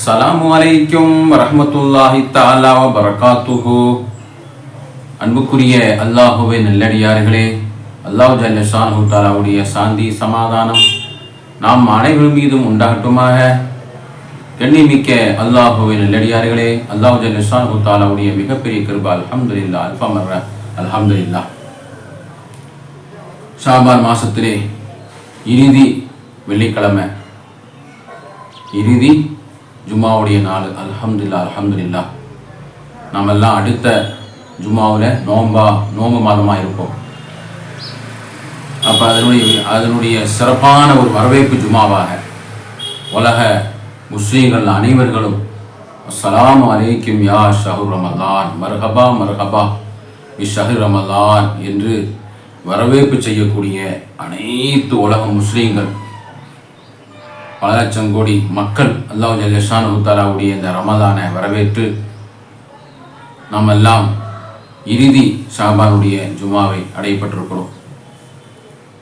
அஸ்ஸலாமு அலைக்கும் வரமத்துல்லாஹி தாலா வரகாத்துஹு அன்புக்குரிய அல்லாஹுவே நல்லடியார்களே அல்லாஹ் ஜல்ல ஷானஹு சாந்தி சமாதானம் நாம் அனைவரும் மீதும் உண்டாகட்டுமாக. கண்ணிமிக்க அல்லாஹுவே நல்லடியார்களே அல்லாஹ் ஜல்ல ஷானஹு மிகப்பெரிய கிருபா அல்ஹம்துலில்லாஹ் அல்ஃபமர்ர அல்ஹம்துலில்லாஹ். ஷாபான் மாசத்திலே இறுதி வெள்ளிக்கிழமை. இறுதி ஜும்மாவுடைய நாள். அல்ஹம்துல்லா அல்ஹம்துலில்லா. நாம் எல்லாம் அடுத்த ஜும்மாவில் நோம்பா நோம்பு மாதமாக இருப்போம். அப்போ அதனுடைய அதனுடைய சிறப்பான ஒரு வரவேற்பு ஜுமாவாக உலக முஸ்லீம்கள் அனைவர்களும் அஸ்லாம் அலைக்கும் யா ஷஹுர் ரமலான் மர்ஹபா மர்ஹபா இஷஹு ரமலான் என்று வரவேற்பு செய்யக்கூடிய அனைத்து உலக முஸ்லீம்கள் பல லட்சம் கோடி மக்கள் அல்லாஹ் ஜல்லஷான் உத்தாராவுடைய இந்த ரமதானை வரவேற்று நாம் எல்லாம் இறுதி ஷாபானுடைய ஜுமாவை அடையப்பட்டிருக்கிறோம்.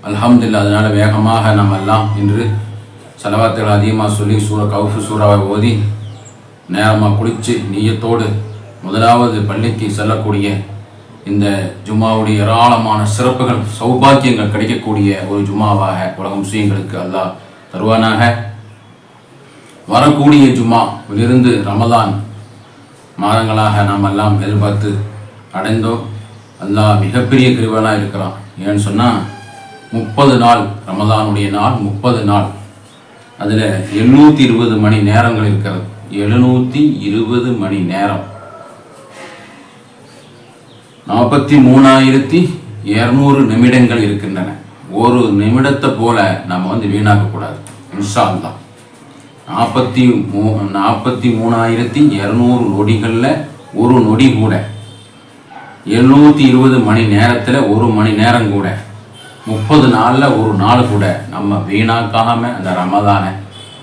அல்ஹம்துலில்லாஹ் அதனால் வேகமாக நாம் எல்லாம் இன்று செலவாத்துகள் அதிகமாக சொல்லி சூற கவுஃபு சூறாவை ஓதி நேரமாக குளித்து நீயத்தோடு முதலாவது பள்ளிக்கு செல்லக்கூடிய இந்த ஜும்மாவுடைய ஏராளமான சிறப்புகள் சௌபாக்கியங்கள் கிடைக்கக்கூடிய ஒரு ஜும்மாவாக உலக முஸ்லீம்களுக்கு அல்லாஹ் தருவானாக. வரக்கூடிய ஜும்மாவிலிருந்து ரமதான் மாதங்களாக நாம் எல்லாம் எதிர்பார்த்து அடைந்தோம். அல்லாஹ் மிகப்பெரிய கிருவனாக இருக்கிறான். ஏன்னு சொன்னால் முப்பது நாள் ரமதானுடைய நாள் முப்பது நாள். அதில் எழுநூற்றி இருபது மணி நேரங்கள் இருக்கிறது. எழுநூற்றி இருபது மணி நேரம். நாற்பத்தி மூணாயிரத்தி இரநூறு நிமிடங்கள் இருக்கின்றன. ஒரு நிமிடத்தை போல நம்ம வந்து வீணாக்கக்கூடாது. இன்ஷா தான் நாற்பத்தி மூ நாற்பத்தி மூணாயிரத்தி இரநூறு நொடிகளில் ஒரு நொடி கூட. எழுநூற்றி இருபது மணி நேரத்தில் ஒரு மணி நேரம் கூட. முப்பது நாளில் ஒரு நாள் கூட. நம்ம வீணாக்காம அந்த ரமதானை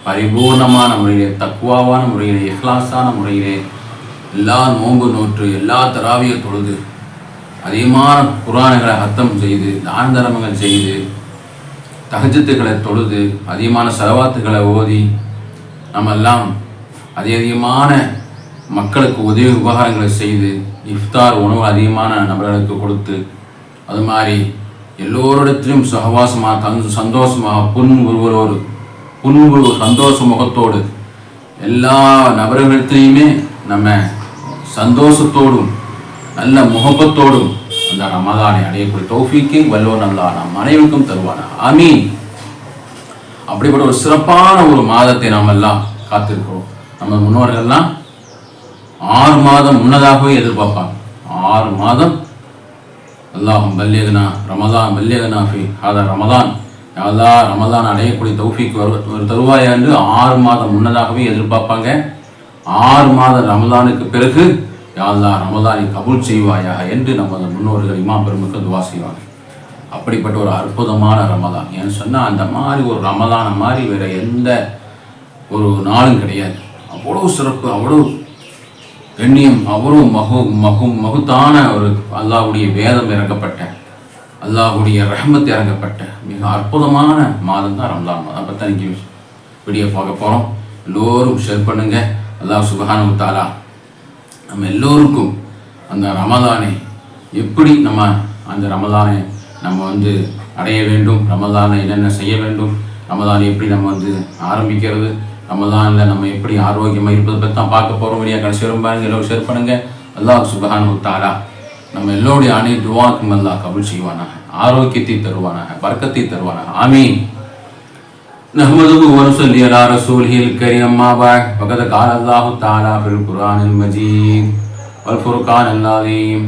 பரிபூர்ணமான முறையிலே தக்குவாவான முறையிலே இஹ்லாஸான முறையிலே எல்லா நோன்பு நோற்று எல்லா தராவிய தொழுது அதிகமான புராணங்களை அர்த்தம் செய்து தான தர்மங்கள் செய்து தகஜத்துக்களை தொழுது அதிகமான செலவாத்துக்களை ஓதி நம்ம எல்லாம் அதிக அதிகமான மக்களுக்கு உதவி உபகாரங்களை செய்து இஃப்தார் உணவு அதிகமான நபர்களுக்கு கொடுத்து அது மாதிரி எல்லோரிடத்திலும் சகவாசமாக தன் சந்தோஷமாக புன் ஒருவரோடு ஒரு சந்தோஷ முகத்தோடு எல்லா நபர்களிடத்திலையுமே நம்ம சந்தோஷத்தோடும் நல்ல முகப்பத்தோடும் அந்த ரமதானை அடையக்கூடிய தௌஃபீக்கை வல்லோ நல்லா நம் அனைவருக்கும் தருவானா அமீன் அப்படிப்பட்ட ஒரு சிறப்பான ஒரு மாதத்தை நாம் எல்லாம் காத்திருக்கிறோம். நம்ம முன்னோர்கள்லாம் ஆறு மாதம் முன்னதாகவே எதிர்பார்ப்பாங்க. ஆறு மாதம். அல்லாஹும் பல்லியகனா ரமதான் பல்லியகனா ஃபி ஹாதா ரமதான். அல்லா ரமதான் அடையக்கூடிய தௌஃபிக் வரு ஒரு தருவாய் என்று ஆறு மாதம் முன்னதாகவே எதிர்பார்ப்பாங்க. ஆறு மாதம் ரமதானுக்கு பிறகு யாழ்லா ரமதானை கபூல் செய்வாயாக என்று நமது முன்னோர்கள் இமா பெருமக்கள் துவா செய்வாங்க. அப்படிப்பட்ட ஒரு அற்புதமான ரமதான். ஏன்னு சொன்னால் அந்த மாதிரி ஒரு ரமதான மாதிரி வேறு எந்த ஒரு நாளும் கிடையாது. அவ்வளோ சிறப்பு அவ்வளோ கண்ணியம் அவ்வளோ மகு மகு மகுத்தான ஒரு அல்லாஹ்வுடைய வேதம் இறங்கப்பட்ட அல்லாஹுடைய ரஹமத் இறங்கப்பட்ட மிக அற்புதமான மாதம் தான் ரம்லான் மாதம். அப்போ தான் வீடியோ பார்க்க போகிறோம் எல்லோரும் ஷேர் பண்ணுங்க. அல்லாஹ் சுபஹானு தாலா நம்ம எல்லோருக்கும் அந்த ரமதானை எப்படி நம்ம அந்த ரமதானை நம்ம வந்து அடைய வேண்டும் ரமதானை என்னென்ன செய்ய வேண்டும் ரமதானை எப்படி நம்ம வந்து ஆரம்பிக்கிறது ரமதானில் நம்ம எப்படி ஆரோக்கியமாக இருப்பதை பற்றி தான் பார்க்க போகிறோம் வீடியோ கடைசி வரும் பாருங்க எல்லோரும் ஷேர் பண்ணுங்கள் அல்லாஹ் சுபஹானு தாலா நம்ம எல்லோருடைய அணை துவாக்கும் அல்லாஹ் கபுல் செய்வானாக ஆரோக்கியத்தை தருவானாக பறக்கத்தை தருவானாக ஆமீன் نحمده ونصلي على رسوله الكريم أما بعد فقد قال الله تعالى في القرآن المجيد والفرقان العظيم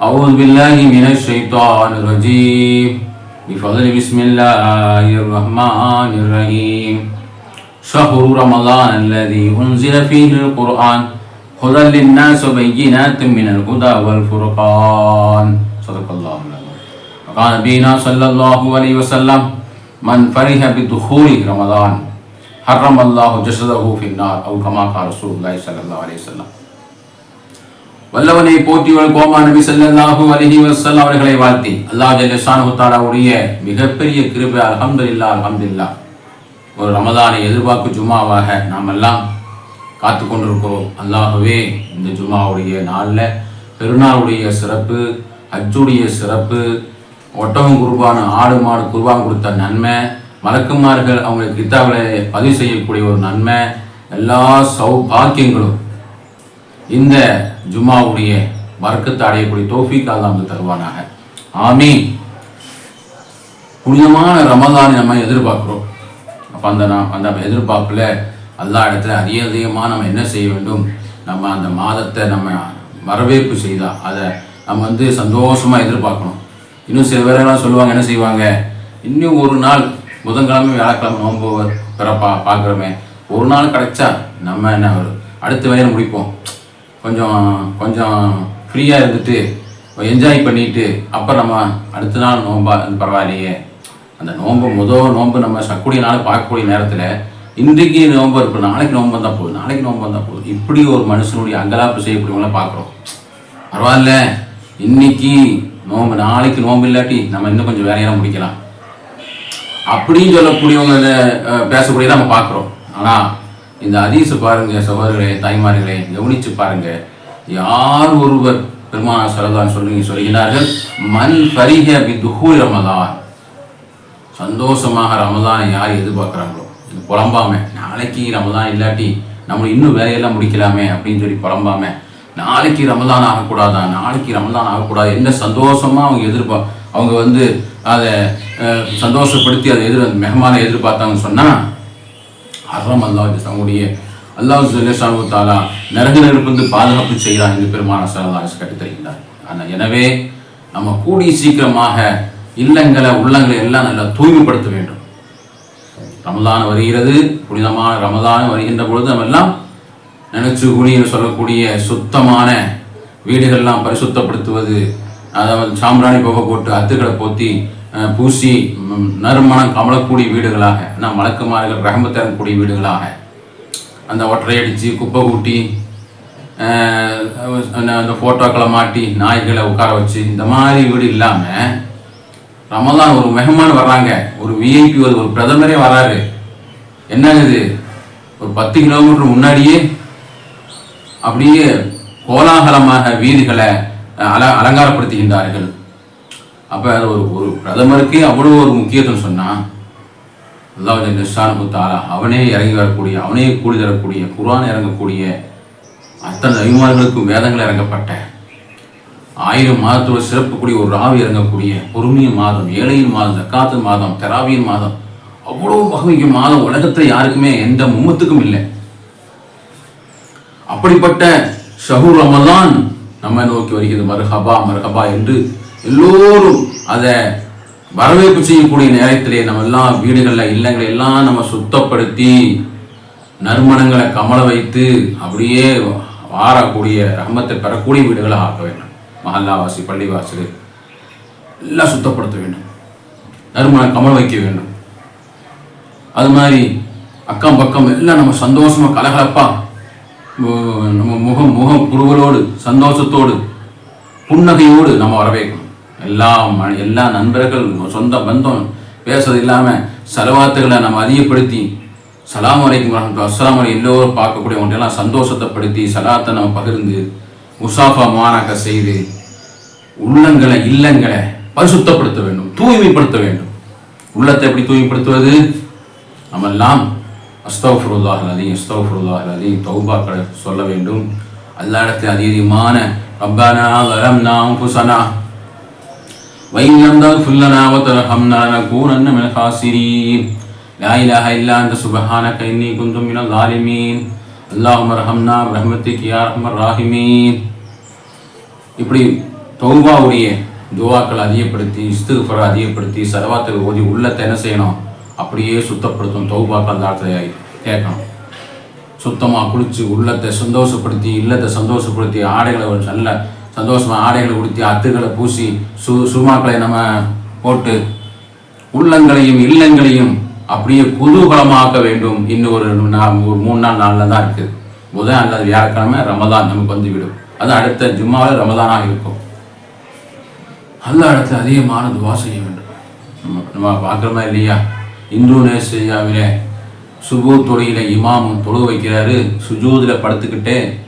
أعوذ بالله من الشيطان الرجيم. بفضل بسم الله الرحمن الرحيم. شهر رمضان الذي أنزل فيه القرآن هدى للناس وبينات من الهدى والفرقان. صدق الله العظيم وقال نبينا صلى الله عليه وسلم من فرح بدخول رمضان حرم الله جسده في النار أو كما قال رسول الله صلى الله عليه وسلم. வல்லவனை போற்றியவள் கோமா நபி ஸல்லல்லாஹு அலஹி வசல் அவர்களை வாழ்த்தி அல்லாஹ் ஜல்லஷானு தாலாவுடைய மிகப்பெரிய கிருபை அல்ஹம்துலில்லாஹ் அலமதுல்லா ஒரு ரமதானை எதிர்பார்ப்பு ஜும்மாவாக நாம் எல்லாம் காத்து கொண்டிருக்கிறோம். அல்லாகவே இந்த ஜுமாவுடைய நாளில் பெருநாளுடைய சிறப்பு அச்சுடைய சிறப்பு ஒட்டகம் குருபான ஆடு மாடு குருபான் கொடுத்த நன்மை மலக்குமார்கள் அவங்க கித்தாவில் பதிவு செய்யக்கூடிய ஒரு நன்மை எல்லா சௌபாக்கியங்களும் இந்த ஜுமாவுடைய வர்க்கத்தை அடையக்கூடிய தோஃபிக் நமக்கு தருவானாக. ஆமீ புனிதமான ரமதானை நம்ம எதிர்பார்க்குறோம். அப்போ அந்த நாம் அந்த எதிர்பார்ப்பில் எல்லா இடத்துல அதிக அதிகமாக நம்ம என்ன செய்ய வேண்டும்? நம்ம அந்த மாதத்தை நம்ம வரவேற்பு செய்தால் அதை நம்ம வந்து சந்தோஷமாக எதிர்பார்க்கணும். இன்னும் சில பேரெல்லாம் சொல்லுவாங்க என்ன செய்வாங்க? இன்னும் ஒரு நாள் புதன்கிழமை வியாழக்கிழமை நோன்பு பிறப்பா பார்க்குறோமே. ஒரு நாள் கிடைச்சா நம்ம என்ன ஒரு அடுத்த வேலையை முடிப்போம். கொஞ்சம் கொஞ்சம் ஃப்ரீயாக இருந்துட்டு என்ஜாய் பண்ணிட்டு அப்புறம் நம்ம அடுத்த நாள் நோம்பா பரவாயில்லையே. அந்த நோன்பு முதல் நோன்பு நம்ம சக்கூடிய நாள் பார்க்கக்கூடிய நேரத்தில் இன்றைக்கு நோன்பு இருக்கும் நாளைக்கு நோன்பு வந்தால் போதும் நாளைக்கு நோன்பு வந்தால் போதும். இப்படி ஒரு மனுஷனுடைய அங்கலாப்பு செய்யக்கூடியவங்களாம் பார்க்குறோம். பரவாயில்ல இன்னைக்கு நோன்பு நாளைக்கு நோன்பு இல்லாட்டி நம்ம இன்னும் கொஞ்சம் வேலையெல்லாம் முடிக்கலாம். அப்படின்னு சொல்லக்கூடியவங்க அஹ், நம்ம பார்க்குறோம். ஆனால் இந்த அதீசு பாருங்க சகோதரர்களே தாய்மார்களே கவனிச்சு பாருங்க. யார் ஒருவர் பெருமான சரதான் சொல்லி சொல்கிறார்கள் மன் பரிக பி துஹூல் ரமதான் சந்தோஷமாக ரமதானை யார் எதிர்பார்க்குறாங்களோ? இது புலம்பாம. நாளைக்கு ரமதான் இல்லாட்டி நம்ம இன்னும் வேலையெல்லாம் முடிக்கலாமே அப்படின்னு சொல்லி புலம்பாம. நாளைக்கு ரமதான் ஆகக்கூடாதா? நாளைக்கு ரமதான் ஆகக்கூடாது? என்ன சந்தோஷமாக அவங்க எதிர்பா அவங்க வந்து அதை சந்தோஷப்படுத்தி அதை எதிர் மெகமான எதிர்பார்த்தாங்கன்னு சொன்னால் சொன்னா அறம் அல்லாஹ் தங்களுடைய அல்லாஹ் ஜுல்லேஷானு தாலா நரக பாதுகாப்பு செய்கிறான் என்று பெருமான சரதாஸ் கட்டுத்தருகின்றார் ஆனால் எனவே நம்ம கூடி சீக்கிரமாக இல்லங்களை உள்ளங்களை எல்லாம் நல்லா தூய்மைப்படுத்த வேண்டும். ரமதான் வருகிறது புனிதமான ரமதான் வருகின்ற பொழுது நம்ம எல்லாம் நினைச்சு குடின்னு சொல்லக்கூடிய சுத்தமான வீடுகள்லாம் பரிசுத்தப்படுத்துவது அதாவது சாம்பிராணி புகை போட்டு அத்துக்களை போற்றி பூசி நறுமணம் கமலக்கூடிய வீடுகளாக நான் மலக்குமார்கள் ரகமத்தரக்கூடிய வீடுகளாக அந்த ஒற்றையடிச்சு குப்பை கூட்டி அந்த- அந்த ஃபோட்டோக்களை மாட்டி நாய்களை உட்கார வச்சு இந்த மாதிரி வீடு இல்லாமல் ரமதான் ஒரு மெஹமான் வர்றாங்க. ஒரு விஐபி ஒரு ஒரு பிரதமரே வராரு. என்ன இது? ஒரு பத்து கிலோமீட்டர் முன்னாடியே அப்படியே கோலாகலமாக வீதிகளை அல அலங்காரப்படுத்துகின்றார்கள். அப்போ அது ஒரு ஒரு பிரதமருக்கே அவ்வளோ ஒரு முக்கியத்துவம் சொன்னான் அல்லாஹ் நிஷானு தாலா அவனே இறங்கி வரக்கூடிய அவனே கூலி தரக்கூடிய குரான் இறங்கக்கூடிய அத்தனை அபிமானங்களுக்கும் வேதங்கள் இறங்கப்பட்ட ஆயிரம் மாதத்தோட சிறப்புக்கூடிய ஒரு ராவி இறங்கக்கூடிய பொறுமையின் மாதம் ஏழையின் மாதம் தக்காத்து மாதம் தெராவியின் மாதம் அவ்வளோ வகைக்கு மாதம் உலகத்தில் யாருக்குமே எந்த மும்மத்துக்கும் இல்லை. அப்படிப்பட்ட ஷஹூர் ரமதான் நம்ம நோக்கி வருகிறது மர்ஹபா மர்ஹபா என்று எல்லோரும் அதை வரவேற்பு செய்யக்கூடிய நேரத்திலே நம்ம எல்லாம் வீடுகளில் இல்லங்களை எல்லாம் நம்ம சுத்தப்படுத்தி நறுமணங்களை கமல வைத்து அப்படியே வாரக்கூடிய ரகமத்தை பெறக்கூடிய வீடுகளை ஆக்க வேண்டும். மஹல்லாவாசி பள்ளிவாசல் எல்லாம் சுத்தப்படுத்த வேண்டும். நறுமணம் கமல வைக்க வேண்டும். அது மாதிரி அக்கம் பக்கம் எல்லாம் நம்ம சந்தோஷமாக கலகலப்பாக நம்ம முகம் முகம் குருவலோடு சந்தோஷத்தோடு புன்னகையோடு நம்ம வரவேற்கணும். எல்லா ம- எல்லா நண்பர்கள் சொந்த பந்தம் பேசுறது இல்லாமல் செலவாத்துகளை நம்ம அதிகப்படுத்தி சலாம் வரைக்கும் அஸ்லாம் வரை எல்லோரும் பார்க்கக்கூடிய ஒன்றையெல்லாம் சந்தோஷத்தை படுத்தி சலாத்தை நம்ம பகிர்ந்து முசாஃபா மானாக்க செய்து உள்ளங்களை இல்லங்களை பரிசுத்தப்படுத்த வேண்டும் தூய்மைப்படுத்த வேண்டும். உள்ளத்தை எப்படி தூய்மைப்படுத்துவது? நம்ம எல்லாம் அஸ்தௌஃபுருல்லாஹ் அலீம் அஸ்தௌஃபுருல்லாஹ் அலீம் தௌபாக்களை சொல்ல வேண்டும். எல்லா இடத்துல அதிகமான ரப்பானா நாம் புசனா وإن لم تغفر لنا وترحمنا لنكونن من الخاسرين لا إله إلا أنت سبحانك إني كنت من الظالمين اللهم ارحمنا برحمتك يا أرحم الراحمين இப்படி தௌபாவுடைய துவாக்களை அதிகப்படுத்தி இஸ்திஃபரை அதிகப்படுத்தி சரவாத்தை ஓதி உள்ளத்தை என்ன செய்யணும் அப்படியே சுத்தப்படுத்தும் தௌபாக்கள் அந்த இடத்துல கேட்கணும் சுத்தமாக குளிச்சு உள்ளத்தை சந்தோஷப்படுத்தி இல்லத்தை சந்தோஷப்படுத்தி ஆடைகளை ஒரு நல்ல சந்தோஷமாக ஆடைகளை உடுத்தி அத்துகளை பூசி சு சுமாக்களை நம்ம போட்டு உள்ளங்களையும் இல்லங்களையும் அப்படியே குதூகலமாக்க வேண்டும். இன்னும் ஒரு நா- ஒரு மூணு நாள் நாளில் தான் இருக்குது புதன் அல்லது வியாழக்கிழமை ரமதான் நமக்கு வந்து விடும் அது அடுத்த ஜும்மாவில் ரமதானாக இருக்கும். அல்ல அடுத்து அதிகமான துவா செய்ய வேண்டும். நம்ம நம்ம பார்க்குறோமா இல்லையா? இந்தோனேசியாவிலே சுபு தொழில இமாமும் தொழு வைக்கிறாரு. சுஜூதில் படுத்துக்கிட்டே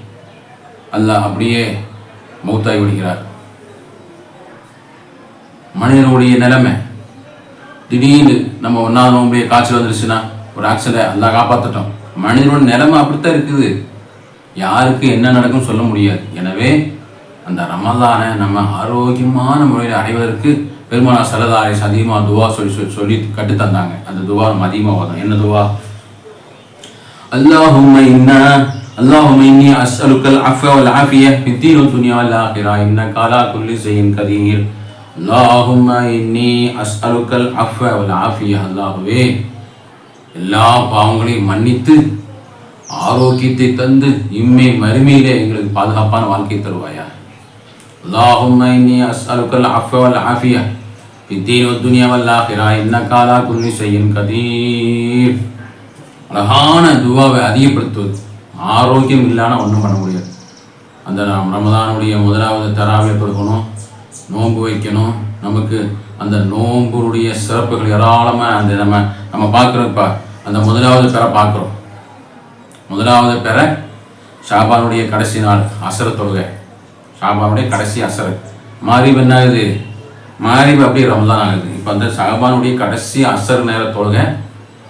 அல்ல அப்படியே மௌத்தாகி விடுகிறார் மனிதனுடைய நிலைமை திடீர்னு நம்ம ஒன்றாவது நோம்பே காய்ச்சல் வந்துருச்சுன்னா ஒரு ஆக்சிடென்ட் எல்லாம் காப்பாற்றட்டோம் மனிதனோட நிலைமை அப்படித்தான் இருக்குது. யாருக்கு என்ன நடக்கும் சொல்ல முடியாது. எனவே அந்த ரமதானை நம்ம ஆரோக்கியமான முறையில் அடைவதற்கு பெருமானா சரதாரை அதிகமாக துவா சொல்லி சொல்லி சொல்லி கட்டு தந்தாங்க. அந்த துவா நம்ம அதிகமாக வரும் என்ன துவா? அல்லாஹும் என்ன اللهم إني أسألك العفو والعافية في الدين والدنيا والآخرة إنك على كل شيء قدير اللهم إني أسألك العفو والعافية அல்லாஹ்வே எல்லா பாவங்களையும் மன்னித்து ஆரோக்கியத்தை தந்து இம்மை மறுமையிலே எங்களுக்கு பாதுகாப்பான வாழ்க்கை தருவாயா اللهم إني أسألك العفو والعافية في الدين والدنيا والآخرة إنك على كل شيء قدير அழகான துவாவை அதிகப்படுத்துவது ஆரோக்கியம் இல்லாமல் ஒன்றும் பண்ண முடியாது. அந்த ரம்- ரமதானுடைய முதலாவது தராவை கொடுக்கணும் நோன்பு வைக்கணும். நமக்கு அந்த நோன்புடைய சிறப்புகள் ஏராளமாக அந்த நம்ம நம்ம பார்க்குறோம்ப்பா. அந்த முதலாவது பெற பார்க்குறோம். முதலாவது பெற ஷாபானுடைய கடைசி நாள் அசர தொழுகை. ஷாபானுடைய கடைசி அசர். மாரிப் என்ன ஆகுது மாரிப் அப்படியே ரம்தான் ஆகுது. இப்போ அந்த ஷாபானுடைய கடைசி அசர் நேர தொழுகை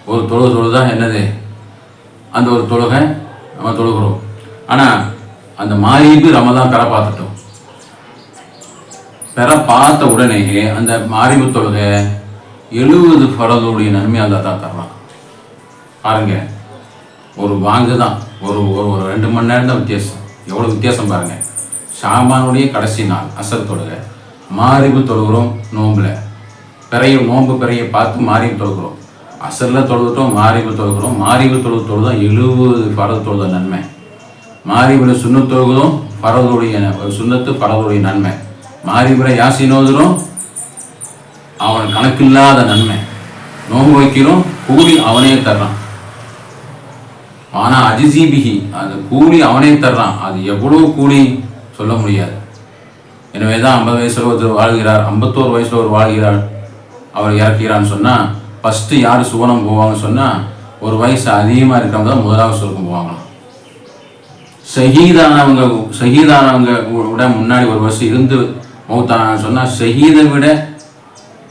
ஒரு தொழு தொழுதான் என்னது? அந்த ஒரு தொழுகை நம்ம தொழுகிறோம். ஆனால் அந்த மாரிப்பு ரமதான் பெற பார்த்துட்டோம். பெற பார்த்த உடனேயே அந்த மாரிபு தொழுகை எழுபது ஃபரதுடைய நன்மையாக அல்லா தான் தரலாம் பாருங்க ஒரு வாங்கு தான். ஒரு ஒரு ஒரு ரெண்டு மணி நேரம் தான் வித்தியாசம். எவ்வளோ வித்தியாசம் பாருங்க. ஷாபானுடைய கடைசி நாள் அசர் தொழுகை. மாரிபு தொழுகிறோம் நோம்பில். பிறைய நோன்பு பிறைய பார்த்து மாரிபு தொழுகிறோம். அசரில் தொழுதுட்டோம் மாறிவு தொழுகிறோம். மாறிவு தொழுது தொழுதான் எழுபது பரது தொழுத நன்மை. மாரிபுல சுண்ணு தொழுகிறோம் பரதுடைய சுண்ணத்து பரதுடைய நன்மை. மாரிபுல யாசினோதுரும் அவன் கணக்கில்லாத நன்மை. நோன்பு வைக்கிறோம் கூலி அவனே தர்றான். ஆனால் அஜிசிபிகி அந்த கூலி அவனே தர்றான். அது எவ்வளோ கூலி சொல்ல முடியாது. எனவே தான் ஐம்பது வயசுல ஒருத்தர் வாழ்கிறார் ஐம்பத்தோரு வயசுல ஒரு வாழ்கிறார். அவர் இறக்கிறான்னு சொன்னால் ஃபஸ்ட்டு யார் சுவனம் போவாங்கன்னு சொன்னால் ஒரு வயசு அதிகமாக இருக்கிறவங்க தான் முதலாவது சுருக்கம் போவாங்களாம். ஷஹீதானவங்க ஷஹீதானவங்க விட முன்னாடி ஒரு வருஷம் இருந்து மௌத்தானான்னு சொன்னால் ஷஹீதை விட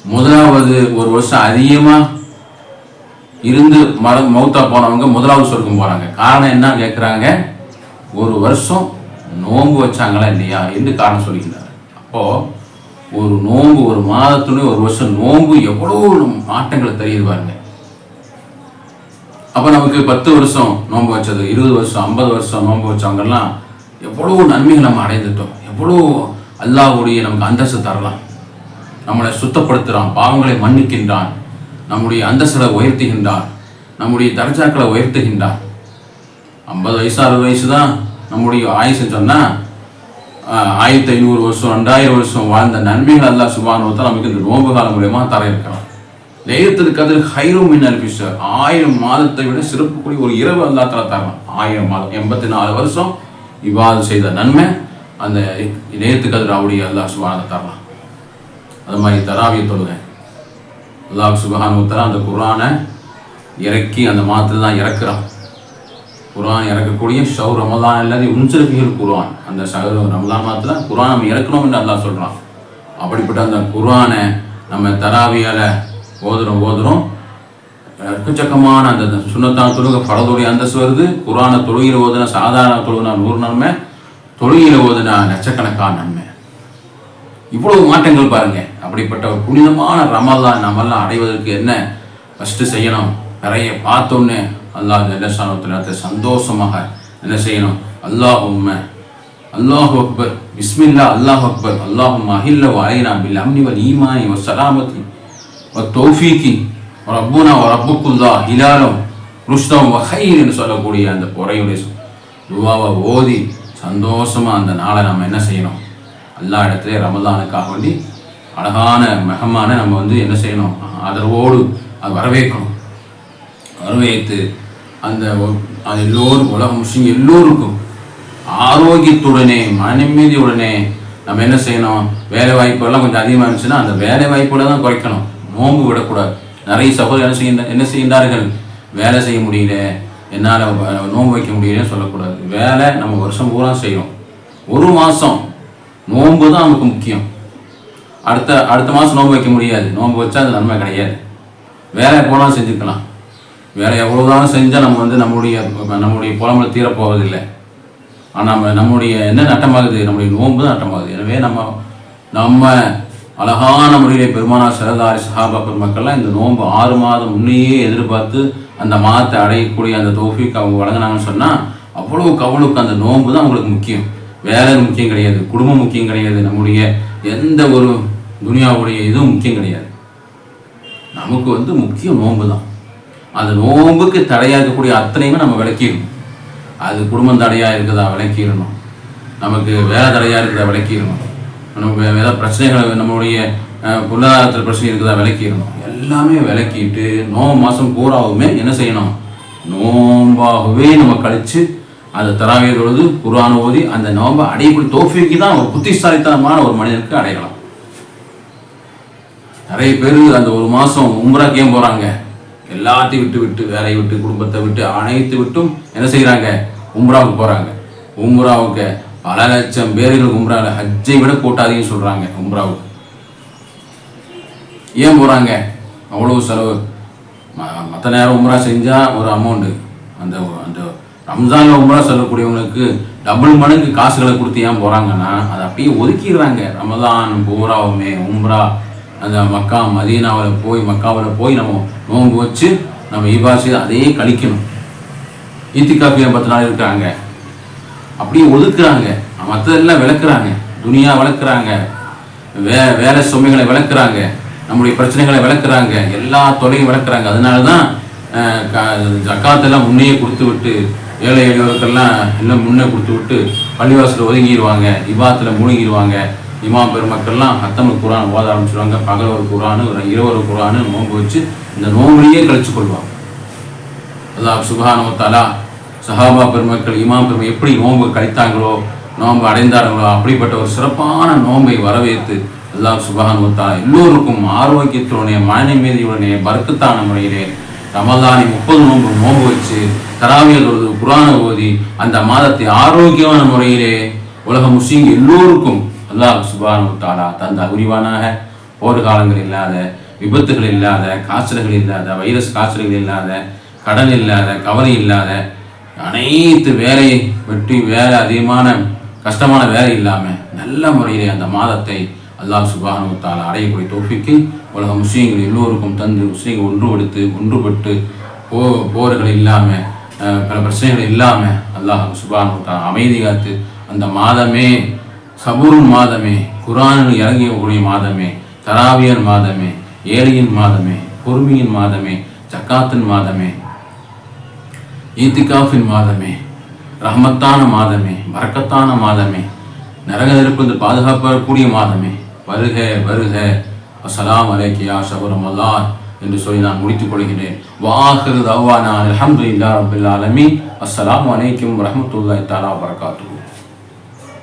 முதலாவது ஒரு வருஷம் அதிகமாக இருந்து மர மௌத்தா போனவங்க முதலாவது சொர்க்கம் போகிறாங்க காரணம் என்ன கேட்குறாங்க ஒரு வருஷம் நோன்பு வச்சாங்களா இல்லையா? என்று காரணம் சொல்லிக்கிறார் அப்போது ஒரு நோன்பு ஒரு மாதத்துடைய ஒரு வருஷம் நோன்பு எவ்வளோ மாற்றங்களை தெரியுது பாருங்க. அப்போ நமக்கு பத்து வருஷம் நோன்பு வச்சது இருபது வருஷம் ஐம்பது வருஷம் நோன்பு வச்சவங்கெல்லாம் எவ்வளோ நன்மைகள் நம்ம அடைந்துட்டோம். எவ்வளோ அல்லாஹ்வுடைய நமக்கு அந்தஸ்து தரலாம். நம்மளை சுத்தப்படுத்துகிறான் பாவங்களை மன்னிக்கின்றான் நம்முடைய அந்தஸ்தை உயர்த்துகின்றான் நம்முடைய தர்ஜாக்களை உயர்த்துகின்றான். ஐம்பது வயசு அறுபது வயசு தான் நம்முடைய ஆயுசுன்னு சொன்னால் ஆயிரத்தி ஐநூறு வருஷம் ரெண்டாயிரம் வருஷம் வாழ்ந்த நன்மைகள் அல்லாஹ் சுபானுவத்தை நமக்கு இந்த நோம்பு காலம் மூலயமா தர இருக்கலாம் லேயத்தில் கதிர் ஹைரோ மின் அல்பிஷர் ஆயிரம் மாதத்தை விட சிறப்புக்குரிய ஒரு இரவு அல்லா தர தரலாம். ஆயிரம் மாதம் எண்பத்தி நாலு வருஷம் இவ்வாறு செய்த நன்மை அந்த நேரத்துக்கு கதிர் அவருடைய அல்லாஹ் சுபானத்தை தரலாம். அது மாதிரி தராவிய தொழுகை அல்லாஹ் சுபஹானு தஆலா அந்த குரானை இறக்கி அந்த மாதத்தில் தான் இறக்குறான். குரான் இறக்கக்கூடிய ஷவு ரமலான் இல்லாத உன்சிறப்பிகள் குரான் அந்த ஷவு ரமலான் மாதத்தில் குரான் நம்ம இறக்கணும் என்று அல்லாஹ் சொல்கிறான் அப்படிப்பட்ட அந்த குரானை நம்ம தராவியால் ஓதுறோம் ஓதுறோம். எக்கச்சக்கமான அந்த சுண்ணத்தான சுண்ணத்தான் படத்துடைய அந்தஸ்து வருது. குரானை தொழுகையில் ஓதுனா சாதாரண தொழுகினா நூறு நன்மை தொழுகையில் ஓதுனா லட்சக்கணக்கான நன்மை. இவ்வளவு மாற்றங்கள் பாருங்க. அப்படிப்பட்ட ஒரு புனிதமான ரமலான் நம்மெல்லாம் அடைவதற்கு என்ன ஃபஸ்ட்டு செய்யணும்? நிறைய பார்த்தோன்னே அல்லாஹ் ஜல்லஷானத்தில் சந்தோஷமாக என்ன செய்யணும்? அல்லாஹ் உண்மை அல்லாஹ் அக்பர் பிஸ்மில்லா அல்லாஹ் அக்பர் அல்லாஹும் அஹில்ல வாயினா பில் அம்னி வல் ஈமானி வ சலாமத்தி வ தௌஃபீக்கி வ ரப்புனா வ ரப்புக்குல்லா ஹிலாலம் ருஷ்டம் வ சொல்லக்கூடிய அந்த பொறையுடைய துவாவை ஓதி சந்தோஷமாக அந்த நாளை நம்ம என்ன செய்யணும்? எல்லா இடத்துலையும் ரமதானுக்காக வேண்டி அழகான மெஹமான நம்ம வந்து என்ன செய்யணும்? ஆதரவோடு அது வரவேற்கணும். வரவேற்று அந்த அது எல்லோரும் உலக முஸ்லீம் எல்லோருக்கும் ஆரோக்கியத்துடனே மனமீதியுடனே நம்ம என்ன செய்யணும்? வேலை வாய்ப்புகள்லாம் கொஞ்சம் அதிகமாக இருந்துச்சுன்னா அந்த வேலை வாய்ப்புகளை தான் குறைக்கணும். நோம்பு விடக்கூடாது. நிறைய சகோதரர் என்ன செய்கின்ற என்ன செய்கின்றார்கள்? வேலை செய்ய முடியல. என்னால் நோன்பு வைக்க முடியலன்னு சொல்லக்கூடாது. வேலை நம்ம வருஷம் பூரா செய்யும் ஒரு மாதம் நோன்பு தான் நமக்கு முக்கியம். அடுத்த அடுத்த மாதம் நோன்பு வைக்க முடியாது. நோன்பு வச்சா அது நன்மை கிடையாது. வேலை போனால் செஞ்சுக்கலாம். வேலை எவ்வளோதான் செஞ்சால் நம்ம வந்து நம்முடைய நம்முடைய புலம்புல தீரப்போவதில்லை. ஆனால் நம்ம நம்முடைய என்ன நட்டமாகுது? நம்முடைய நோன்பு தான் நட்டமாகுது. எனவே நம்ம நம்ம அழகான முறையிலே பெருமானா சிறதாரி சஹாபா பெருமக்கள்லாம் இந்த நோன்பு ஆறு மாதம் முன்னையே எதிர்பார்த்து அந்த மாதத்தை அடையக்கூடிய அந்த தோஃபிக்கு அவங்க வழங்கினாங்கன்னு சொன்னால் அவ்வளவுக்கு அவ்வளவுக்கு அந்த நோன்பு தான் அவங்களுக்கு முக்கியம். வேலை முக்கியம் கிடையாது. குடும்பம் முக்கியம் கிடையாது. நம்முடைய எந்த ஒரு துனியாவுடைய இதுவும் முக்கியம் கிடையாது. நமக்கு வந்து முக்கியம் நோன்பு தான். அந்த நோன்புக்கு தடையாக இருக்கக்கூடிய அத்தனையுமே நம்ம விளக்கிடணும். அது குடும்பம் தடையாக இருக்குதா விளக்கிடணும். நமக்கு வேலை தடையாக இருக்குதா விளக்கிடணும். நமக்கு ஏதாவது பிரச்சனைகள் நம்மளுடைய பொருளாதாரத்தில் பிரச்சனை இருக்குதா விளக்கிடணும். எல்லாமே விளக்கிட்டு நோம்பு மாதம் பூராவுமே என்ன செய்யணும்? நோம்பாகவே நம்ம கழிச்சு அந்த தராவிய தொழுது குர்ஆன் ஓதி அந்த நோம்பை அடையக்கூடிய தோஃபிக்கு தான் ஒரு புத்திசாலித்தனமான ஒரு மனிதனுக்கு அடையலாம். நிறைய பேர் அந்த ஒரு மாதம் உம்ராக்கு ஏன் போகிறாங்க எல்லாத்தையும் விட்டு விட்டு வேலையை விட்டு குடும்பத்தை விட்டு அனைத்து விட்டும் என்ன செய்கிறாங்க உம்ராவுக்கு போகிறாங்க உம்ராவுக்கு பல லட்சம் பேர்கள் உம்ராவில் ஹஜ்ஜை விட கூட்டாதீங்கன்னு சொல்கிறாங்க உம்ராவுக்கு. ஏன் போகிறாங்க அவ்வளவு செலவு. மற்ற நேரம் உம்ரா செஞ்சால் ஒரு அமௌண்ட்டு அந்த அந்த ரம்ஜானில் உம்ரா செல்லக்கூடியவங்களுக்கு டபுள் மடங்கு காசுகளை கொடுத்து ஏன் போகிறாங்கன்னா அதை அப்படியே ஒதுக்கிடுறாங்க. ரமதான் பூராவுமே உம்ரா அந்த மக்கா மதீனாவில் போய் மக்காவில் போய் நம்ம நோன்பு வச்சு நம்ம இவாசி அதையே கழிக்கணும். ஈத்திகாப்பியம் பத்து நாள் இருக்கிறாங்க அப்படியே ஒதுக்குறாங்க. மற்றதெல்லாம் விளக்குறாங்க. துனியா விளக்குறாங்க. வே வேலை சுமைகளை விளக்குறாங்க. நம்முடைய பிரச்சனைகளை விளக்குறாங்க. எல்லா தொலையும் விளக்குறாங்க. அதனால தான் க- ஜக்காத்தெல்லாம் முன்னையே கொடுத்து விட்டு ஏழை எளியவருக்கெல்லாம் எல்லாம் முன்னே கொடுத்து விட்டு பள்ளிவாசலில் ஒதுங்கிடுவாங்க இபாத்தில் மூழ்கிடுவாங்க இமாம் பெருமக்கள்லாம் ஹத்தமல் குரான் ஓத ஆரம்பிச்சிடுவாங்க பகல் ஒரு குரானு ஒரு இரவு ஒரு குரானு நோன்பு வச்சு இந்த நோம்புலேயே கழிச்சு கொள்வாங்க. அல்லாஹ் சுபஹானஹு தஆலா சஹாபா பெருமக்கள் இமாம் பெருமை எப்படி நோன்பு கழித்தாங்களோ நோன்பு அடைந்தார்களோ அப்படிப்பட்ட ஒரு சிறப்பான நோன்பை வரவேற்று அல்லாஹ் சுபஹானஹு தஆலா எல்லோருக்கும் ஆரோக்கியத்துடனே மனநிம்மதியுடனே பரக்கத்தான முறையிலே ரமலானை முப்பது நோன்பு நோன்பு வச்சு தராவியல் ஒரு குரான ஓதி அந்த மாதத்தை ஆரோக்கியமான முறையிலே உலக முஸ்லீம் எல்லோருக்கும் அல்லாஹ் சுபானு தாலா தந்த உரிவானாக போர் காலங்கள் இல்லாத விபத்துகள் இல்லாத காய்ச்சல்கள் இல்லாத வைரஸ் காய்ச்சல்கள் இல்லாத கடன் இல்லாத கவலை இல்லாத அனைத்து வேலையை வெட்டி வேலை அதிகமான கஷ்டமான வேலை இல்லாமல் நல்ல முறையிலே அந்த மாதத்தை அல்லாஹ் சுபானு தாலா அடையக்கூடிய தோஃபிக்கு உலக முஸ்லீம்கள் எல்லோருக்கும் தந்து முஸ்லீம்கள் ஒன்றுபடுத்து ஒன்றுபட்டு போ போர்கள் இல்லாமல் பல பிரச்சனைகள் இல்லாமல் அல்லாஹ் சுபானு தாலா அமைதி காத்து அந்த மாதமே சபூரும் மாதமே குரானில் இறங்கியக்கூடிய மாதமே தராவியர் மாதமே ஏழையின் மாதமே பொறுமையின் மாதமே ஜக்காத்தின் மாதமே ஈத்திகாஃபின் மாதமே ரஹமத்தான மாதமே பரக்கத்தான மாதமே நரக பாதுகாப்பக்கூடிய மாதமே. வருக வருக. அஸ்ஸலாமு அலைக்கு சபுரம் ஷஹுரம் என்று சொல்லி நான் முடித்துக் கொள்கிறேன். வாஹிரு தவானா அல்ஹம்துலில்லாஹி ரப்பில் ஆலமீன். அஸ்ஸலாமு அலைக்கும் வரஹ்மத்துல்லாஹி தாலா வரகாத்து